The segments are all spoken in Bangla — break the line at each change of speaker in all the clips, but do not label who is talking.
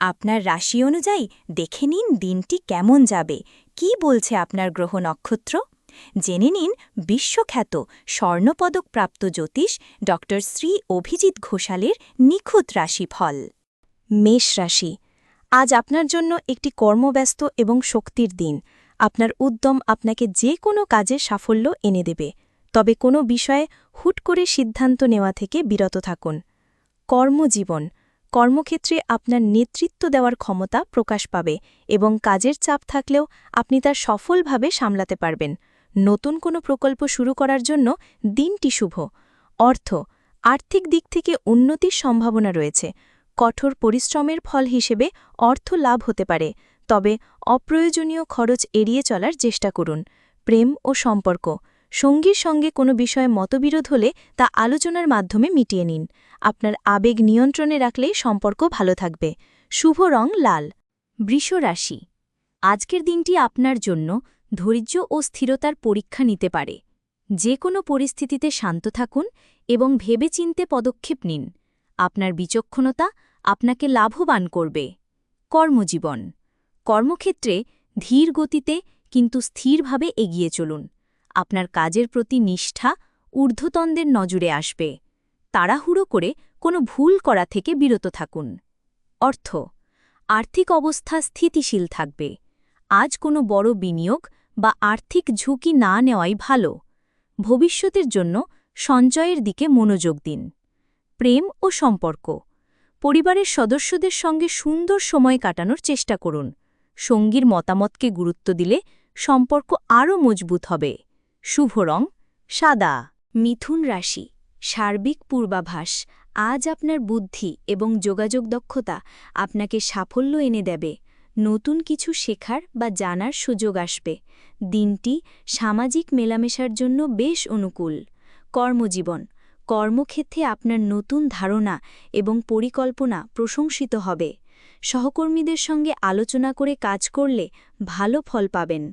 আপনার রাশি অনুযায়ী দেখে নিন দিনটি কেমন যাবে। কি বলছে আপনার গ্রহ নক্ষত্র? জেনে নিন বিশ্বখ্যাত স্বর্ণপদকপ্রাপ্ত জ্যোতিষ ড শ্রী অভিজিৎ ঘোষালের নিখুঁত রাশিফল। মেষ রাশি, আজ আপনার জন্য একটি কর্মব্যস্ত এবং শক্তির দিন। আপনার উদ্যম আপনাকে যে কোনো কাজে সাফল্য এনে দেবে। তবে কোনো বিষয়ে হুট করে সিদ্ধান্ত নেওয়া থেকে বিরত থাকুন। কর্মজীবন কর্মক্ষেত্রে আপনার নেতৃত্ব দেওয়ার ক্ষমতা প্রকাশ পাবে এবং কাজের চাপ থাকলেও আপনি তা সফলভাবে সামলাতে পারবেন। নতুন কোনো প্রকল্প শুরু করার জন্য দিনটি শুভ। অর্থ, আর্থিক দিক থেকে উন্নতির সম্ভাবনা রয়েছে। কঠোর পরিশ্রমের ফল হিসেবে অর্থ লাভ হতে পারে, তবে অপ্রয়োজনীয় খরচ এড়িয়ে চলার চেষ্টা করুন। প্রেম ও সম্পর্ক সঙ্গীর সঙ্গে কোনো বিষয়ে মতবিরোধ হলে তা আলোচনার মাধ্যমে মিটিয়ে নিন। আপনার আবেগ নিয়ন্ত্রণে রাখলে সম্পর্ক ভালো থাকবে। শুভ রং লাল। বৃষ রাশি। আজকের দিনটি আপনার জন্য ধৈর্য ও স্থিরতার পরীক্ষা নিতে পারে। যে কোনো পরিস্থিতিতে শান্ত থাকুন এবং ভেবেচিন্তে পদক্ষেপ নিন। আপনার বিচক্ষণতা আপনাকে লাভবান করবে। কর্মজীবন। কর্মক্ষেত্রে ধীর গতিতে কিন্তু স্থিরভাবে এগিয়ে চলুন। আপনার কাজের প্রতি নিষ্ঠা ঊর্ধ্বতনদের নজরে আসবে। তাড়াহুড়ো করে কোনো ভুল করা থেকে বিরত থাকুন। অর্থ, আর্থিক অবস্থা স্থিতিশীল থাকবে। আজ কোনো বড় বিনিয়োগ বা আর্থিক ঝুঁকি না নেওয়াই ভালো। ভবিষ্যতের জন্য সঞ্চয়ের দিকে মনোযোগ দিন। প্রেম ও সম্পর্ক, পরিবারের সদস্যদের সঙ্গে সুন্দর সময় কাটানোর চেষ্টা করুন। সঙ্গীর মতামতকে গুরুত্ব দিলে সম্পর্ক আরও মজবুত হবে। শুভ রং, সাদা। মিথুন রাশি, সার্বিক পূর্বাভাস। আজ আপনার বুদ্ধি এবং যোগাযোগ দক্ষতা আপনাকে সাফল্য এনে দেবে। নতুন কিছু শেখার বা জানার সুযোগ আসবে। দিনটি সামাজিক মেলামেশার জন্য বেশ অনুকূল। কর্মজীবন, কর্মক্ষেত্রে আপনার নতুন ধারণা এবং পরিকল্পনা প্রশংসিত হবে। সহকর্মীদের সঙ্গে আলোচনা করে কাজ করলে ভালো ফল পাবেন।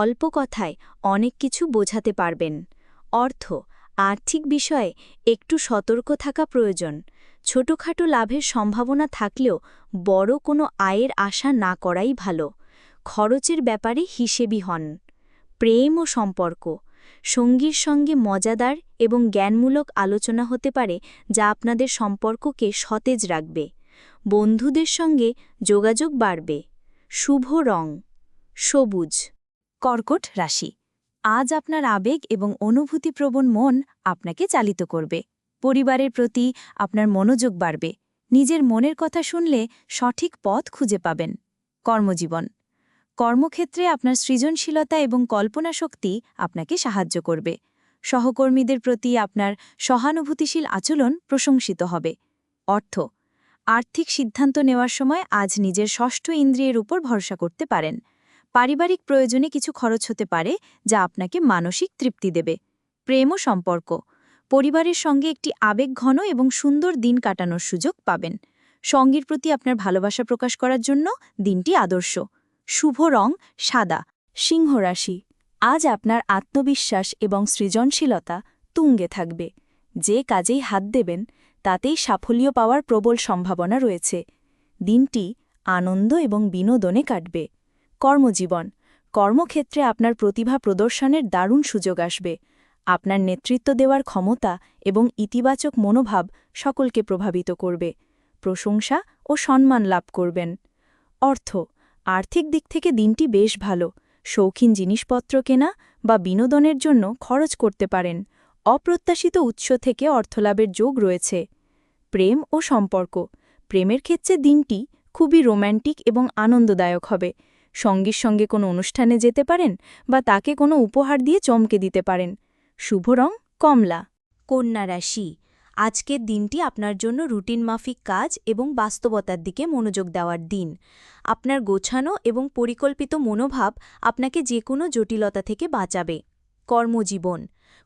অল্প কথায় অনেক কিছু বোঝাতে পারবেন। অর্থ, আর্থিক বিষয়ে একটু সতর্ক থাকা প্রয়োজন। ছোটখাটো লাভের সম্ভাবনা থাকলেও বড় কোনো আয়ের আশা না করাই ভালো। খরচের ব্যাপারে হিসেবি হন। প্রেম ও সম্পর্ক, সঙ্গীর সঙ্গে মজাদার এবং জ্ঞানমূলক আলোচনা হতে পারে যা আপনাদের সম্পর্ককে সতেজ রাখবে। বন্ধুদের সঙ্গে যোগাযোগ বাড়বে। শুভ রং, সবুজ। কর্কট রাশি। আজ আপনার আবেগ এবং অনুভূতিপ্রবণ মন আপনাকে চালিত করবে। পরিবারের প্রতি আপনার মনোযোগ বাড়বে। নিজের মনের কথা শুনলে সঠিক পথ খুঁজে পাবেন। কর্মজীবন। কর্মক্ষেত্রে আপনার সৃজনশীলতা এবং কল্পনা শক্তি আপনাকে সাহায্য করবে। সহকর্মীদের প্রতি আপনার সহানুভূতিশীল আচরণ প্রশংসিত হবে। অর্থ। আর্থিক সিদ্ধান্ত নেওয়ার সময় আজ নিজের ষষ্ঠ ইন্দ্রিয়ের উপর ভরসা করতে পারেন। পারিবারিক প্রয়োজনে কিছু খরচ হতে পারে, যা আপনাকে মানসিক তৃপ্তি দেবে। প্রেম ও সম্পর্ক। পরিবারের সঙ্গে একটি আবেগঘন এবং সুন্দর দিন কাটানোর সুযোগ পাবেন। সঙ্গীর প্রতি আপনার ভালোবাসা প্রকাশ করার জন্য দিনটি আদর্শ। শুভ রং সাদা। সিংহ রাশি। আজ আপনার আত্মবিশ্বাস এবং সৃজনশীলতা তুঙ্গে থাকবে। যে কাজেই হাত দেবেন, তাতেই সাফল্য পাওয়ার প্রবল সম্ভাবনা রয়েছে। দিনটি আনন্দ এবং বিনোদনে কাটবে। কর্মজীবন। কর্মক্ষেত্রে আপনার প্রতিভা প্রদর্শনের দারুণ সুযোগ আসবে। আপনার নেতৃত্ব দেওয়ার ক্ষমতা এবং ইতিবাচক মনোভাব সকলকে প্রভাবিত করবে। প্রশংসা ও সম্মান লাভ করবেন। অর্থ, আর্থিক দিক থেকে দিনটি বেশ ভালো। শৌখিন জিনিসপত্র কেনা বা বিনোদনের জন্য খরচ করতে পারেন। অপ্রত্যাশিত উৎস থেকে অর্থলাভের যোগ রয়েছে। প্রেম ও সম্পর্ক, প্রেমের ক্ষেত্রে দিনটি খুবই রোম্যান্টিক এবং আনন্দদায়ক হবে। সঙ্গীর সঙ্গে কোনো অনুষ্ঠানে যেতে পারেন বা তাকে কোনো উপহার দিয়ে চমকে দিতে পারেন। শুভ রং, কমলা। কন্যা রাশি, আজকের দিনটি আপনার জন্য রুটিন মাফিক কাজ এবং বাস্তবতার দিকে মনোযোগ দেওয়ার দিন। আপনার গোছানো এবং পরিকল্পিত মনোভাব আপনাকে যে কোনো জটিলতা থেকে বাঁচাবে। কর্মজীবন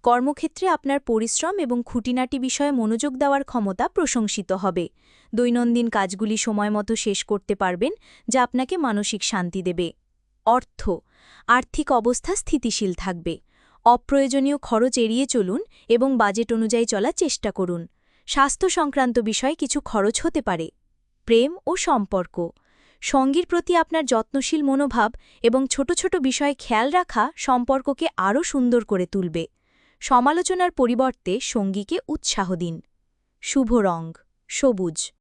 কর্মক্ষেত্রে আপনার পরিশ্রম এবং খুঁটিনাটি বিষয়ে মনোযোগ দেওয়ার ক্ষমতা প্রশংসিত হবে। দৈনন্দিন কাজগুলি সময়মতো শেষ করতে পারবেন, যা আপনাকে মানসিক শান্তি দেবে। অর্থ, আর্থিক অবস্থা স্থিতিশীল থাকবে। অপ্রয়োজনীয় খরচ এড়িয়ে চলুন এবং বাজেট অনুযায়ী চলার চেষ্টা করুন। স্বাস্থ্য সংক্রান্ত বিষয়ে কিছু খরচ হতে পারে। প্রেম ও সম্পর্ক, সঙ্গীর প্রতি আপনার যত্নশীল মনোভাব এবং ছোট ছোট বিষয়ে খেয়াল রাখা সম্পর্ককে আরও সুন্দর করে তুলবে। সমালোচনার পরিবর্তে সঙ্গীকে উৎসাহ দিন। শুভ রং, সবুজ।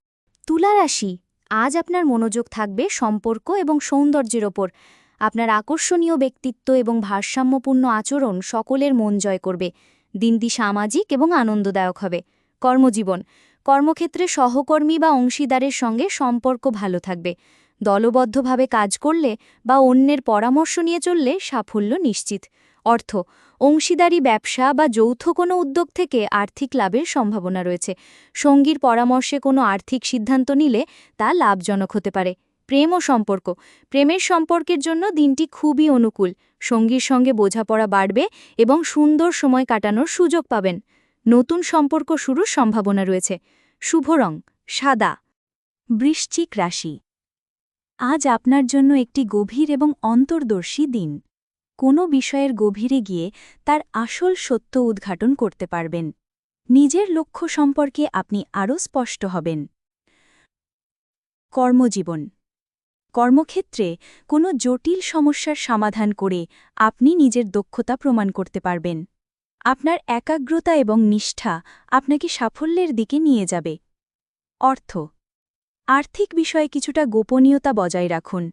তুলা রাশি, আজ আপনার মনোযোগ থাকবে সম্পর্ক এবং সৌন্দর্যের ওপর। আপনার আকর্ষণীয় ব্যক্তিত্ব এবং ভারসাম্যপূর্ণ আচরণ সকলের মন জয় করবে। দিনটি সামাজিক এবং আনন্দদায়ক হবে। কর্মজীবন, কর্মক্ষেত্রে সহকর্মী বা অংশীদারের সঙ্গে সম্পর্ক ভালো থাকবে। দলবদ্ধভাবে কাজ করলে বা অন্যের পরামর্শ নিয়ে চললে সাফল্য নিশ্চিত। অর্থ অংশীদারি ব্যবসা বা যৌথ কোনো উদ্যোগ থেকে আর্থিক লাভের সম্ভাবনা রয়েছে। সঙ্গীর পরামর্শে কোনো আর্থিক সিদ্ধান্ত নিলে তা লাভজনক হতে পারে। প্রেম ও সম্পর্ক। প্রেমের সম্পর্কের জন্য দিনটি খুবই অনুকূল। সঙ্গীর সঙ্গে বোঝাপড়া বাড়বে এবং সুন্দর সময় কাটানোর সুযোগ পাবেন। নতুন সম্পর্ক শুরুর সম্ভাবনা রয়েছে। শুভ রং। সাদা। বৃশ্চিক রাশি। আজ আপনার জন্য একটি গভীর এবং অন্তর্দর্শী দিন। কোনো বিষয়ের গভীরে গিয়ে তার আসল সত্য উদ্ঘাটন করতে পারবেন। নিজের লক্ষ্য সম্পর্কে আপনি আরও স্পষ্ট হবেন। কর্মজীবন। কর্মক্ষেত্রে কোনো জটিল সমস্যার সমাধান করে আপনি নিজের দক্ষতা প্রমাণ করতে পারবেন। আপনার একাগ্রতা এবং নিষ্ঠা আপনাকে সাফল্যের দিকে নিয়ে যাবে। অর্থ। আর্থিক বিষয়ে কিছুটা গোপনীয়তা বজায় রাখুন।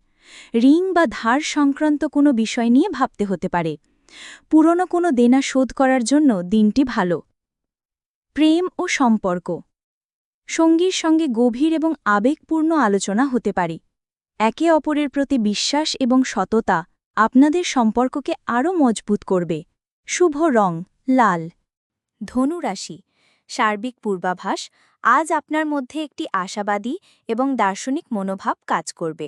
ঋণ বা ধার সংক্রান্ত কোনো বিষয় নিয়ে ভাবতে হতে পারে। পুরনো কোনো দেনা শোধ করার জন্য দিনটি ভালো। প্রেম ও সম্পর্ক। সঙ্গীর সঙ্গে গভীর এবং আবেগপূর্ণ আলোচনা হতে পারে। একে অপরের প্রতি বিশ্বাস এবং সততা আপনাদের সম্পর্ককে আরও মজবুত করবে। শুভ রং, লাল। ধনুরাশি সার্বিক পূর্বাভাস, আজ আপনার মধ্যে একটি আশাবাদী এবং দার্শনিক মনোভাব কাজ করবে।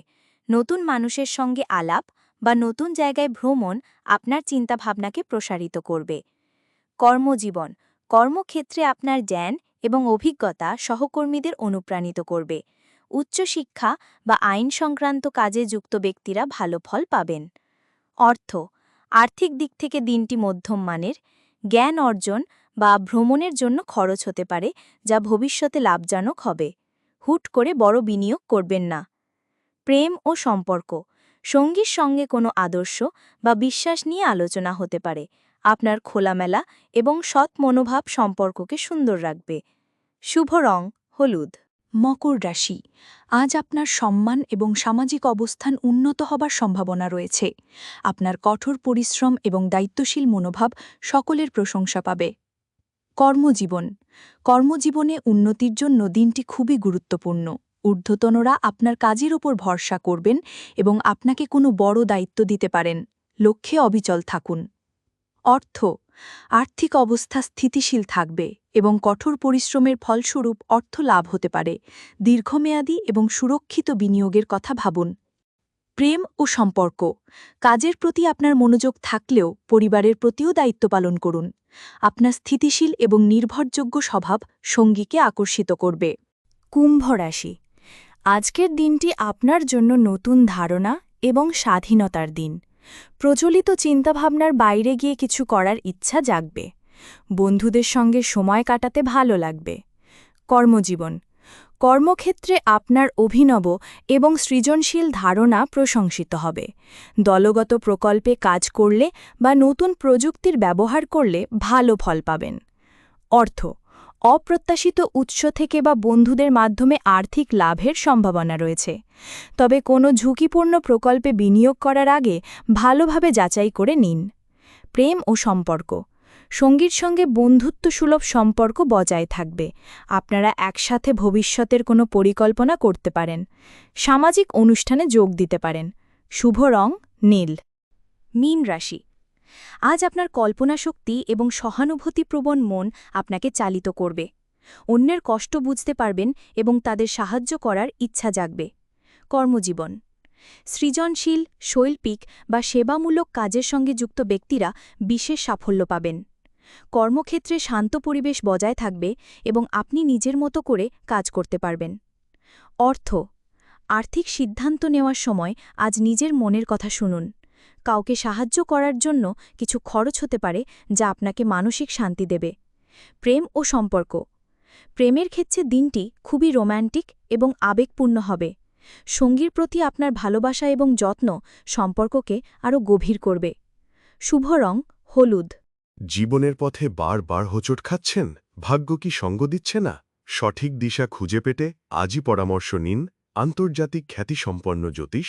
নতুন মানুষের সঙ্গে আলাপ বা নতুন জায়গায় ভ্রমণ আপনার চিন্তাভাবনাকে প্রসারিত করবে। কর্মজীবন, কর্মক্ষেত্রে আপনার জ্ঞান এবং অভিজ্ঞতা সহকর্মীদের অনুপ্রাণিত করবে। উচ্চশিক্ষা বা আইন সংক্রান্ত কাজে যুক্ত ব্যক্তিরা ভালো ফল পাবেন। অর্থ, আর্থিক দিক থেকে দিনটি মধ্যম মানের। জ্ঞান অর্জন বা ভ্রমণের জন্য খরচ হতে পারে, যা ভবিষ্যতে লাভজনক হবে। হুট করে বড় বিনিয়োগ করবেন না। প্রেম ও সম্পর্ক, সঙ্গীর সঙ্গে কোনো আদর্শ বা বিশ্বাস নিয়ে আলোচনা হতে পারে। আপনার খোলামেলা এবং সৎ মনোভাব সম্পর্ককে সুন্দর রাখবে। শুভ রং, হলুদ। মকর রাশি, আজ আপনার সম্মান এবং সামাজিক অবস্থান উন্নত হবার সম্ভাবনা রয়েছে। আপনার কঠোর পরিশ্রম এবং দায়িত্বশীল মনোভাব সকলের প্রশংসা পাবে। কর্মজীবন, কর্মজীবনে উন্নতির জন্য দিনটি খুবই গুরুত্বপূর্ণ। ঊর্ধ্বতনরা আপনার কাজের ওপর ভরসা করবেন এবং আপনাকে কোনো বড় দায়িত্ব দিতে পারেন। লক্ষ্যে অবিচল থাকুন। অর্থ, আর্থিক অবস্থা স্থিতিশীল থাকবে এবং কঠোর পরিশ্রমের ফলস্বরূপ অর্থ লাভ হতে পারে। দীর্ঘমেয়াদী এবং সুরক্ষিত বিনিয়োগের কথা ভাবুন। প্রেম ও সম্পর্ক, কাজের প্রতি আপনার মনোযোগ থাকলেও পরিবারের প্রতিও দায়িত্ব পালন করুন। আপনার স্থিতিশীল এবং নির্ভরযোগ্য স্বভাব সঙ্গীকে আকর্ষিত করবে। কুম্ভ রাশি আজকের দিনটি আপনার জন্য নতুন ধারণা এবং স্বাধীনতার দিন। প্রচলিত চিন্তাভাবনার বাইরে গিয়ে কিছু করার ইচ্ছা জাগবে। বন্ধুদের সঙ্গে সময় কাটাতে ভালো লাগবে। কর্মজীবন। কর্মক্ষেত্রে আপনার অভিনব এবং সৃজনশীল ধারণা প্রশংসিত হবে। দলগত প্রকল্পে কাজ করলে বা নতুন প্রযুক্তির ব্যবহার করলে ভালো ফল পাবেন। অর্থ। অপ্রত্যাশিত উৎস থেকে বা বন্ধুদের মাধ্যমে আর্থিক লাভের সম্ভাবনা রয়েছে। তবে কোনো ঝুঁকিপূর্ণ প্রকল্পে বিনিয়োগ করার আগে ভালোভাবে যাচাই করে নিন। প্রেম ও সম্পর্ক। সঙ্গীর সঙ্গে বন্ধুত্বসুলভ সম্পর্ক বজায় থাকবে। আপনারা একসাথে ভবিষ্যতের কোনো পরিকল্পনা করতে পারেন। সামাজিক অনুষ্ঠানে যোগ দিতে পারেন। শুভ রং, নীল। মীন রাশি। আজ আপনার কল্পনা শক্তি এবং সহানুভূতিপ্রবণ মন আপনাকে চালিত করবে। অন্যের কষ্ট বুঝতে পারবেন এবং তাদের সাহায্য করার ইচ্ছা জাগবে। কর্মজীবন। সৃজনশীল, শৈল্পিক বা সেবামূলক কাজের সঙ্গে যুক্ত ব্যক্তিরা বিশেষ সাফল্য পাবেন। কর্মক্ষেত্রে শান্ত পরিবেশ বজায় থাকবে এবং আপনি নিজের মতো করে কাজ করতে পারবেন। অর্থ। আর্থিক সিদ্ধান্ত নেওয়ার সময় আজ নিজের মনের কথা শুনুন। কাউকে সাহায্য করার জন্য কিছু খরচ হতে পারে যা আপনাকে মানসিক শান্তি দেবে। প্রেম ও সম্পর্ক।
প্রেমের ক্ষেত্রে দিনটি খুবই রোম্যান্টিক এবং আবেগপূর্ণ হবে। সঙ্গীর প্রতি আপনার ভালোবাসা এবং যত্ন সম্পর্ককে আরও গভীর করবে। শুভ রং, হলুদ।
জীবনের পথে বারবার হোঁচট খাচ্ছেন? ভাগ্য কি সঙ্গ দিচ্ছে না? সঠিক দিশা খুঁজে পেতে আজই পরামর্শ নিন আন্তর্জাতিক খ্যাতিসম্পন্ন জ্যোতিষ